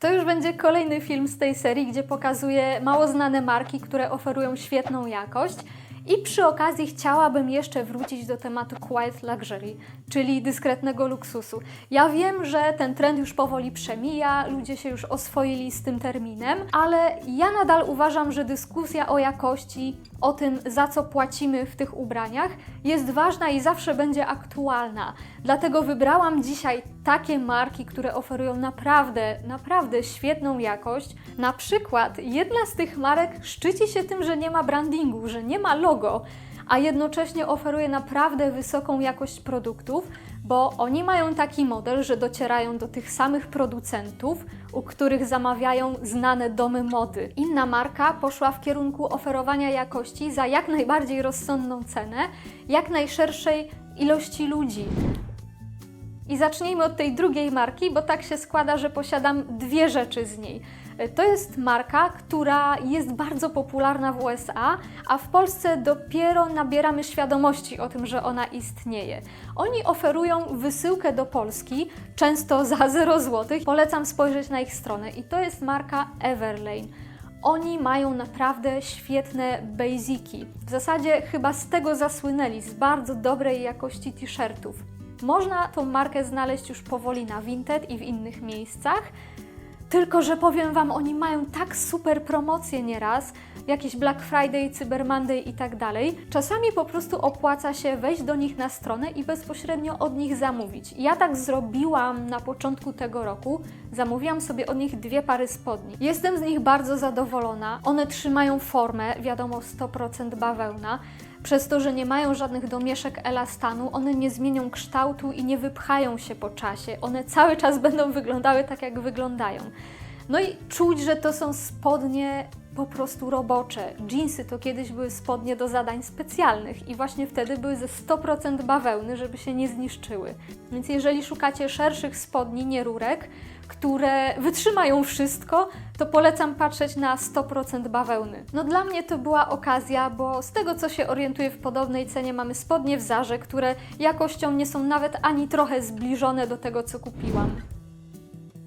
To już będzie kolejny film z tej serii, gdzie pokazuję mało znane marki, które oferują świetną jakość. I przy okazji chciałabym jeszcze wrócić do tematu quiet luxury, czyli dyskretnego luksusu. Ja wiem, że ten trend już powoli przemija, ludzie się już oswoili z tym terminem, ale ja nadal uważam, że dyskusja o jakości, o tym za co płacimy w tych ubraniach jest ważna i zawsze będzie aktualna. Dlatego wybrałam dzisiaj takie marki, które oferują naprawdę, naprawdę świetną jakość. Na przykład jedna z tych marek szczyci się tym, że nie ma brandingu, że nie ma logo, a jednocześnie oferuje naprawdę wysoką jakość produktów, bo oni mają taki model, że docierają do tych samych producentów, u których zamawiają znane domy mody. Inna marka poszła w kierunku oferowania jakości za jak najbardziej rozsądną cenę, jak najszerszej ilości ludzi. I zacznijmy od tej drugiej marki, bo tak się składa, że posiadam dwie rzeczy z niej. To jest marka, która jest bardzo popularna w USA, a w Polsce dopiero nabieramy świadomości o tym, że ona istnieje. Oni oferują wysyłkę do Polski, często za 0 zł. Polecam spojrzeć na ich stronę i to jest marka Everlane. Oni mają naprawdę świetne basiki. W zasadzie chyba z tego zasłynęli, z bardzo dobrej jakości t-shirtów. Można tą markę znaleźć już powoli na Vinted i w innych miejscach. Tylko, że powiem Wam, oni mają tak super promocje nieraz, jakieś Black Friday, Cyber Monday i tak dalej. Czasami po prostu opłaca się wejść do nich na stronę i bezpośrednio od nich zamówić. Ja tak zrobiłam na początku tego roku. Zamówiłam sobie od nich dwie pary spodni. Jestem z nich bardzo zadowolona. One trzymają formę, wiadomo 100% bawełna. Przez to, że nie mają żadnych domieszek elastanu, one nie zmienią kształtu i nie wypchają się po czasie. One cały czas będą wyglądały tak, jak wyglądają. No i czuć, że to są spodnie po prostu robocze. Jeansy to kiedyś były spodnie do zadań specjalnych i właśnie wtedy były ze 100% bawełny, żeby się nie zniszczyły. Więc jeżeli szukacie szerszych spodni, nie rurek, które wytrzymają wszystko, to polecam patrzeć na 100% bawełny. No dla mnie to była okazja, bo z tego co się orientuję w podobnej cenie mamy spodnie w Zarze, które jakością nie są nawet ani trochę zbliżone do tego co kupiłam.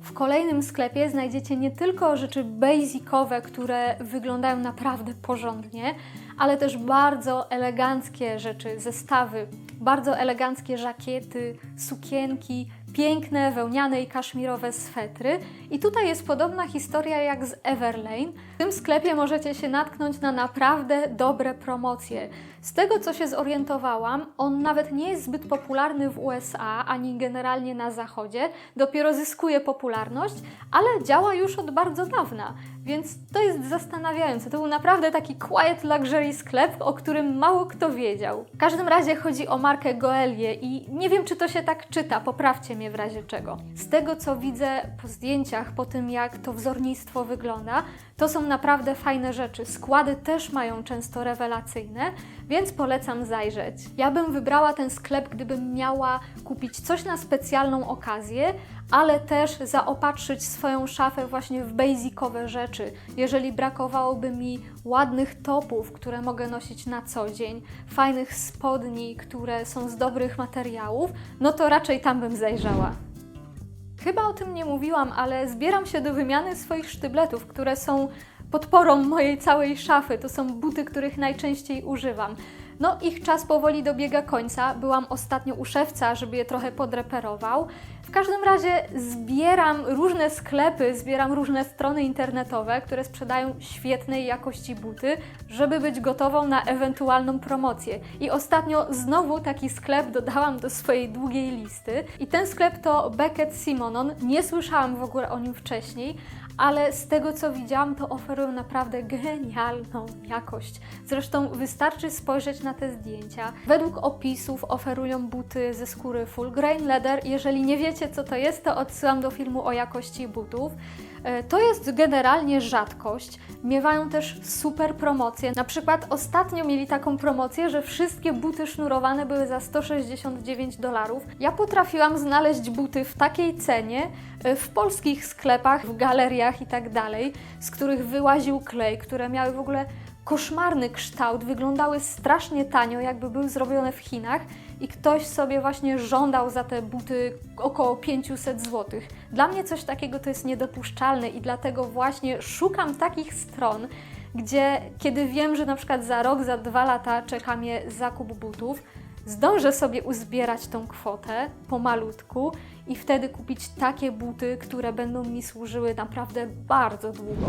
W kolejnym sklepie znajdziecie nie tylko rzeczy basicowe, które wyglądają naprawdę porządnie, ale też bardzo eleganckie rzeczy, zestawy, bardzo eleganckie żakiety, sukienki, piękne wełniane i kaszmirowe swetry. I tutaj jest podobna historia jak z Everlane. W tym sklepie możecie się natknąć na naprawdę dobre promocje. Z tego co się zorientowałam, on nawet nie jest zbyt popularny w USA ani generalnie na zachodzie, dopiero zyskuje popularność, ale działa już od bardzo dawna. Więc to jest zastanawiające. To był naprawdę taki quiet luxury sklep, o którym mało kto wiedział. W każdym razie chodzi o markę Goelie i nie wiem, czy to się tak czyta, poprawcie mnie w razie czego. Z tego, co widzę po zdjęciach, po tym jak to wzornictwo wygląda, to są naprawdę fajne rzeczy. Składy też mają często rewelacyjne, więc polecam zajrzeć. Ja bym wybrała ten sklep, gdybym miała kupić coś na specjalną okazję, ale też zaopatrzyć swoją szafę właśnie w basicowe rzeczy. Jeżeli brakowałoby mi ładnych topów, które mogę nosić na co dzień, fajnych spodni, które są z dobrych materiałów, no to raczej tam bym zajrzała. Chyba o tym nie mówiłam, ale zbieram się do wymiany swoich sztybletów, które są podporą mojej całej szafy. To są buty, których najczęściej używam. No, ich czas powoli dobiega końca. Byłam ostatnio u szewca, żeby je trochę podreperował. Każdym razie zbieram różne sklepy, zbieram różne strony internetowe, które sprzedają świetnej jakości buty, żeby być gotową na ewentualną promocję. I ostatnio znowu taki sklep dodałam do swojej długiej listy. I ten sklep to Beckett Simonon. Nie słyszałam w ogóle o nim wcześniej, ale z tego co widziałam, to oferują naprawdę genialną jakość. Zresztą wystarczy spojrzeć na te zdjęcia. Według opisów oferują buty ze skóry full grain leather. Jeżeli nie wiecie co to jest, to odsyłam do filmu o jakości butów. E, To jest generalnie rzadkość. Miewają też super promocje. Na przykład ostatnio mieli taką promocję, że wszystkie buty sznurowane były za 169 dolarów. Ja potrafiłam znaleźć buty w takiej cenie e, w polskich sklepach, w galeriach i tak dalej, z których wyłaził klej, które miały w ogóle koszmarny kształt, wyglądały strasznie tanio, jakby były zrobione w Chinach i ktoś sobie właśnie żądał za te buty około 500 zł. Dla mnie coś takiego to jest niedopuszczalne i dlatego właśnie szukam takich stron, gdzie kiedy wiem, że na przykład za rok, za dwa lata czeka mnie zakup butów, zdążę sobie uzbierać tą kwotę pomalutku i wtedy kupić takie buty, które będą mi służyły naprawdę bardzo długo.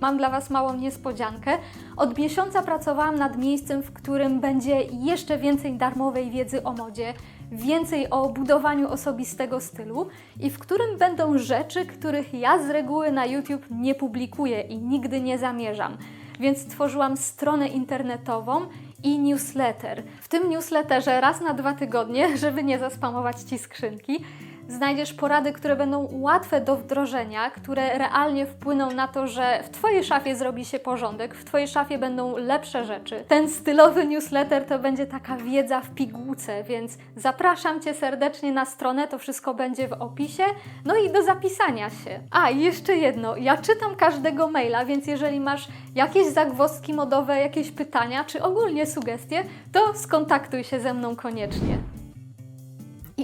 Mam dla Was małą niespodziankę. Od miesiąca pracowałam nad miejscem, w którym będzie jeszcze więcej darmowej wiedzy o modzie, więcej o budowaniu osobistego stylu i w którym będą rzeczy, których ja z reguły na YouTube nie publikuję i nigdy nie zamierzam. Więc stworzyłam stronę internetową i newsletter. W tym newsletterze raz na dwa tygodnie, żeby nie zaspamować Ci skrzynki, znajdziesz porady, które będą łatwe do wdrożenia, które realnie wpłyną na to, że w Twojej szafie zrobi się porządek, w Twojej szafie będą lepsze rzeczy. Ten stylowy newsletter to będzie taka wiedza w pigułce, więc zapraszam Cię serdecznie na stronę, to wszystko będzie w opisie, no i do zapisania się. A, jeszcze jedno, ja czytam każdego maila, więc jeżeli masz jakieś zagwozdki modowe, jakieś pytania, czy ogólnie sugestie, to skontaktuj się ze mną koniecznie.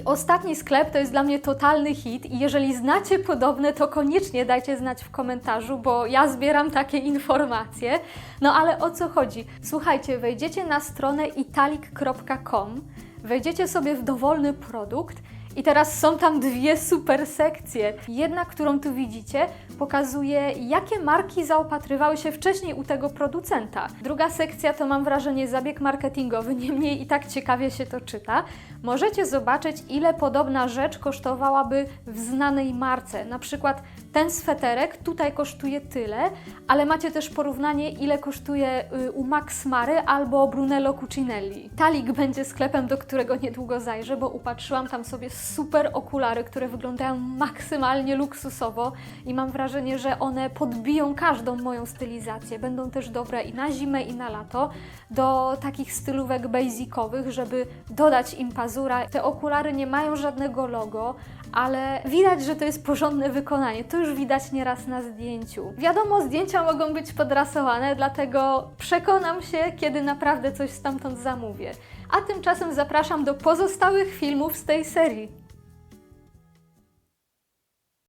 Ostatni sklep to jest dla mnie totalny hit i jeżeli znacie podobne, to koniecznie dajcie znać w komentarzu, bo ja zbieram takie informacje. No ale o co chodzi? Słuchajcie, wejdziecie na stronę italic.com, wejdziecie sobie w dowolny produkt i teraz są tam dwie super sekcje. Jedna, którą tu widzicie, pokazuje, jakie marki zaopatrywały się wcześniej u tego producenta. Druga sekcja to mam wrażenie zabieg marketingowy, niemniej i tak ciekawie się to czyta. Możecie zobaczyć, ile podobna rzecz kosztowałaby w znanej marce. Na przykład ten sweterek tutaj kosztuje tyle, ale macie też porównanie, ile kosztuje y, u Max Mary albo Brunello Cucinelli. Talik będzie sklepem, do którego niedługo zajrzę, bo upatrzyłam tam sobie super okulary, które wyglądają maksymalnie luksusowo i mam wrażenie, że one podbiją każdą moją stylizację. Będą też dobre i na zimę, i na lato, do takich stylówek basicowych, żeby dodać im pazura. Te okulary nie mają żadnego logo, ale widać, że to jest porządne wykonanie. To już widać nieraz na zdjęciu. Wiadomo, zdjęcia mogą być podrasowane, dlatego przekonam się, kiedy naprawdę coś stamtąd zamówię. A tymczasem zapraszam do pozostałych filmów z tej serii.